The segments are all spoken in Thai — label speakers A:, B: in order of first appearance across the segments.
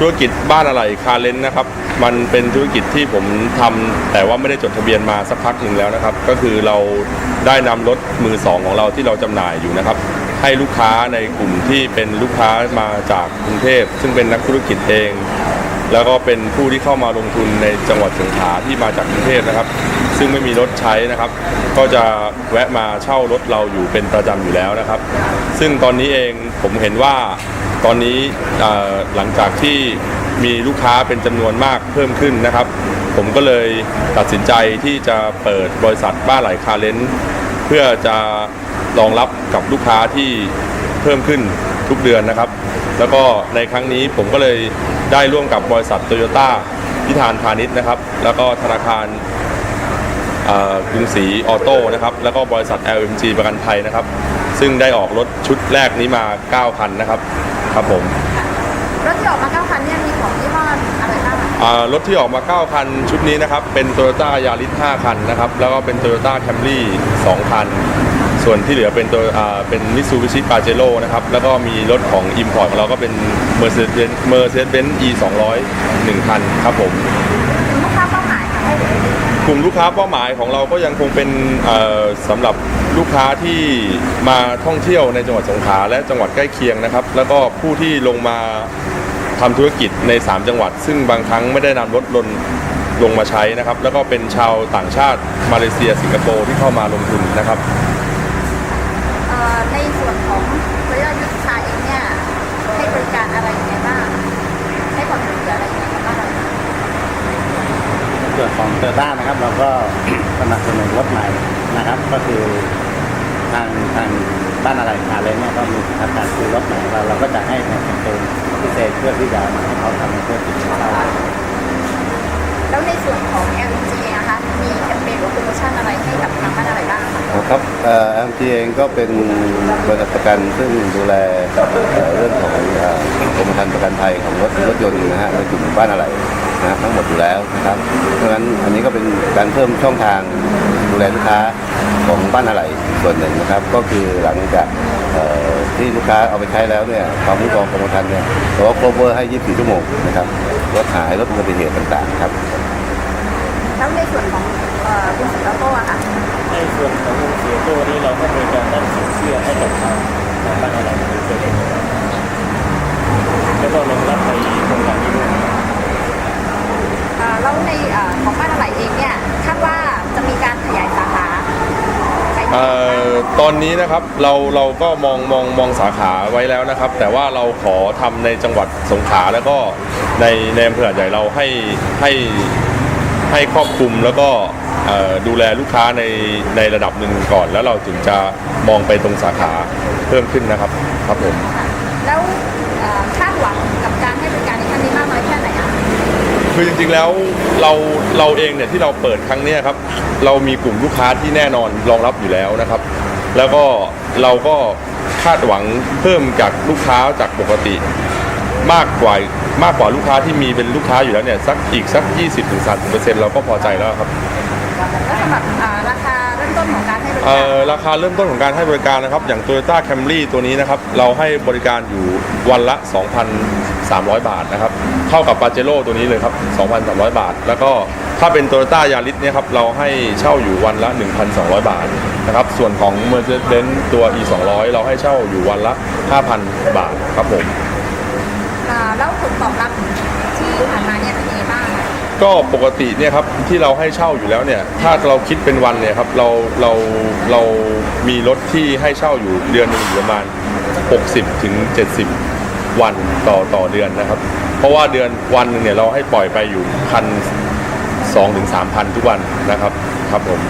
A: ธุรกิจบ้านอะไรคาเลนนะครับ มันเป็นธุรกิจที่ผมทำแต่ว่าไม่ได้จดทะเบียนมาสักพักหนึ่งแล้วนะครับ ก็คือเราได้นำรถมือสองของเราที่เราจำหน่ายอยู่นะครับ ให้ลูกค้าในกลุ่มที่เป็นลูกค้ามาจากกรุงเทพ ซึ่งเป็นนักธุรกิจเอง แล้วก็เป็นผู้ที่เข้ามาลงทุนในจังหวัดสงขลาที่มาจากกรุงเทพนะครับ ซึ่งไม่มีรถใช้นะครับ ก็จะแวะมาเช่ารถเราอยู่เป็นประจำอยู่แล้วนะครับ ซึ่งตอนนี้เองผมเห็นว่า ตอนนี้หลังจากที่มีลูกค้าเป็นจำนวนมากเพิ่มขึ้นนะครับ ผมก็เลยตัดสินใจที่จะเปิดบริษัทบ้านไหลคาเลนเพื่อจะรองรับกับลูกค้าที่เพิ่มขึ้นทุกเดือนนะครับ แล้วก็ในครั้งนี้ผมก็เลยได้ร่วมกับบริษัทโตโยต้าพิธานพาณิชย์นะครับ แล้วก็ธนาคารกรุงศรีออโต้นะครับ แล้วก็บริษัท LMG ประกันภัยนะครับ ซึ่งได้ออกรถชุดแรกนี้มา 9 คันนะครับ ครับผม
B: รถที่ออกมาเก้าคันเนี่ยมีของยี่ห้ออะไรบ้างอะ
A: อ่ารถที่ออกมา 9 คันชุดนี้นะครับ เป็น Toyota Yaris 5 คันนะครับ แล้วก็เป็น Toyota Camry 2 คัน ส่วนที่เหลือเป็นตัวอ่าเป็น Mitsubishi Pajero นะครับ แล้วก็มีรถของ Import ของเราก็เป็น Mercedes Mercedes-Benz E 200 1คันครับผม
B: ลุ่ม
A: ลูกค้าเป้าหมายของเราก็ยังคงเป็นเอ่อสำหรับลูกค้าที่มาท่องเที่ยวในจังหวัดสงขลาและจังหวัดใกล้เคียงนะครับ แล้วก็ผู้ที่ลงมาทำธุรกิจใน 3 จังหวัด ซึ่งบางครั้งไม่ได้นำรถลนลงมาใช้นะครับ แล้วก็เป็นชาวต่างชาติมาเลเซียสิงคโปร์ที่เข้ามาลงทุนนะครับ
B: ในส่วนของบริษัทยุทธชาเองเนี่ยให้บริการอะไรยังไงบ้างให้ความช่วยเหลืออะไร
C: ส่วนของเตอร์ต้านะครับ เราก็สนับสนุนรถใหม่นะครับ ก็คือทางทางบ้านอะไรคาเลนเนี่ยก็มีทางการซื้อรถใหม่เราเราก็จะให้ในแคมเปญพิเศษเพื่อที่จะมาให้เขาทำในธุรกิจของเขา
B: แล้วในส่วนของ LNG นะคะมีแคมเปญหรือโปรโมชั่นอะไรให้กับทางบ้านอะไรบ้างคะ
D: ครับเอ่อ MT เองก็เป็นบริษัทประกันซึ่งดูแลเอ่อเรื่องของเอ่อกรมธรรม์ประกันภัยของรถรถยนต์นะฮะในกลุ่มบ้านอะไร นะฮะทั้งหมดอยู่แล้วนะครับ เพราะฉะนั้นอันนี้ก็เป็นการเพิ่มช่องทางดูแลลูกค้าของบ้านอะไรส่วนหนึ่งนะครับ ก็คือหลังจากเอ่อที่ลูกค้าเอาไปใช้แล้วเนี่ยความคุ้มครองกรมธรรม์เนี่ยเราก็ cover ให้ 24 ชั่วโมงนะครับรถหายรถอุบัติเหตุต่างๆครับ
B: แล้วในส่วนของเอ่อคุณสิงคโปร์อะค่ะ
E: ในส่วนของวงเสียตัวนี้เราก็บริการด้านสินเชื่อให้กับทางทางบ้านอะไรโดยตรงแล้วก็รองรับในโครงการนี้ด้วย
B: เอ่อ แล้วในอของบ้านอะไรเองเนี่ยคาดว่าจะมีการขยายสาขา
A: เอ่อตอนนี้นะครับเราเราก็มองมองมองสาขาไว้แล้วนะครับ แต่ว่าเราขอทำในจังหวัดสงขลาแล้วก็ในในอำเภอใหญ่เราให้ให้ให้ครอบคลุมแล้วก็ดูแลลูกค้าในในระดับหนึ่งก่อน แล้วเราถึงจะมองไปตรงสาขาเพิ่มขึ้นนะครับครับผ
B: ม คือ
A: จริงๆแล้วเราเราเองเนี่ยที่เราเปิดครั้งเนี้ยครับ เรามีกลุ่มลูกค้าที่แน่นอนรองรับอยู่แล้วนะครับ แล้วก็เราก็คาดหวังเพิ่มจากลูกค้าจากปกติ มากกว่ามากกว่าลูกค้าที่มีเป็นลูกค้าอยู่แล้วเนี่ยสักอีกสัก 20-30%เราก็พอใจแล้วครับ
B: แล้วสำหรับอ่าราคาเริ่มต้นของการให้บริ
A: เอ่
B: การ
A: อราคาเริ่มต้นของการให้บริการนะครับ อย่าง Toyota Camry ตัวนี้นะครับ เราให้บริการอยู่วันละ 2,300 บาทนะครับเท่ากับ Pajero ตัวนี้เลยครับ 2,300 บาท แล้วก็ถ้าเป็น Toyota Yaris เนี่ยครับเราให้เช่าอยู่วันละ 1,200 บาทนะครับส่วนของ Mercedes ตัว E 200เราให้เช่าอยู่วันละ 5,000 บาทครับผม
B: อ่าแล้วผลตอบรับที่ผ่านมาเนี่ยเป็นยังไงบ้างอะ
A: ก็ปกติเนี่ยครับที่เราให้เช่าอยู่แล้วเนี่ยถ้าเราคิดเป็นวันเนี่ยครับเราเราเรามีรถที่ให้เช่าอยู่เดือนหนึ่งอยู่ประมาณ 60ถึง70 วันต่อต่อเดือนนะครับ เพราะว่าเดือนวันหนึงเนี่ยเราให้ปล่อยไปอยู่พันสองถึงสามพันทุกวันนะครับครับผม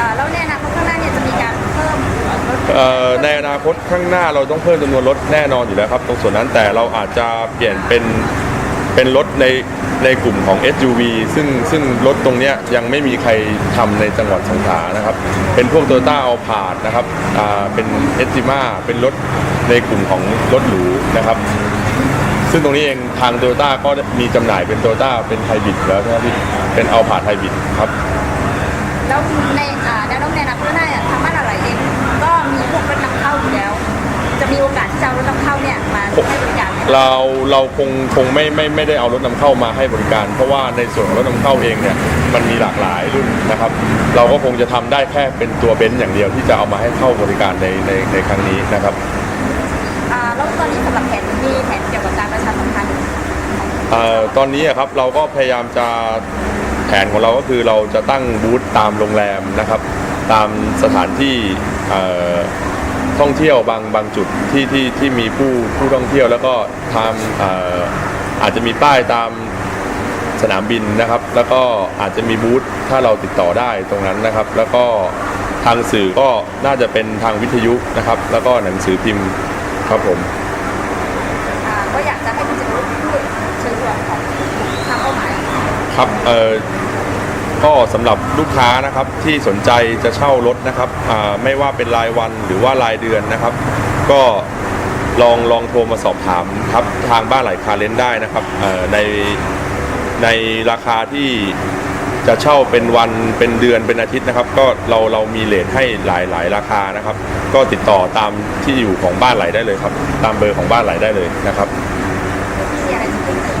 B: อ่าแล้วในอนาคตข้างหน้าเนี่ยจะมีการเพิ่มรถ
A: เอ่อในอนาคตข้างหน้าเราต้องเพิ่มจำนวนรถแน่นอนอยู่แล้วครับ ตรงส่วนนั้นแต่เราอาจจะเปลี่ยนเป็น เป็นรถในในกลุ่มของ SUV ซึ่งซึ่งรถตรงนี้ยังไม่มีใครทำในจังหวัดสงขลานะครับ เป็นพวก Toyota a l p a r d นะครับอ่าเป็น e s t i m a เป็นรถในกลุ่มของรถหรูนะครับ ซึ่งตรงนี้เองทาง Toyota ก็มีจำหน่ายเป็น Toyota เป็นไฮบริดแล้วใช่ไหมพี่เป็น a l p a r d ไฮบริดครับ
B: แล้วใน เราเรา
A: คงคงไม่ไม่ไม่ได้เอารถนำเข้ามาให้บริการ เพราะว่าในส่วนของรถนำเข้าเองเนี่ยมันมีหลากหลายรุ่นนะครับ เราก็คงจะทำได้แค่เป็นตัวเบนซ์อย่างเดียวที่จะเอามาให้เข้าบริการในในในครั้งนี้นะครับ
B: อ่าแล้วตอนนี้สำหรับแผนมีแผนเกี่ยวกับการประชาสัมพันธ์ของ
A: เอ่อตอนนี้อะครับเราก็พยายามจะแผนของเราก็คือเราจะตั้งบูธตามโรงแรมนะครับ ตามสถานที่เอ่อ ท่องเที่ยวบางบางจุดที่ที่ที่มีผู้ผู้ท่องเที่ยวแล้วก็ทำเอ่ออาจจะมีป้ายตามสนามบินนะครับ แล้วก็อาจจะมีบูธถ้าเราติดต่อได้ตรงนั้นนะครับ แล้วก็ทางสื่อก็น่าจะเป็นทางวิทยุนะครับ แล้วก็หนังสือพิมพ์ครับผม
B: อ่าก็อยากจะให้คุณจะรู้พูดเชิญชวนของทางเป้าหมาย
A: ครับเอ่อ ก็สำหรับลูกค้านะครับที่สนใจจะเช่ารถนะครับอ่าไม่ว่าเป็นรายวันหรือว่ารายเดือนนะครับ ก็ลองลองโทรมาสอบถามครับทางบ้านไหลคาเลนได้นะครับเอ่อในในราคาที่จะเช่าเป็นวันเป็นเดือนเป็นอาทิตย์นะครับ ก็เราเรามีเลทให้หลายหลายราคานะครับ ก็ติดต่อตามที่อยู่ของบ้านไหลได้เลยครับ ตามเบอร์ของบ้านไหลได้เลยนะครับ
B: ที่มีอะไรจะเพิ่มเติม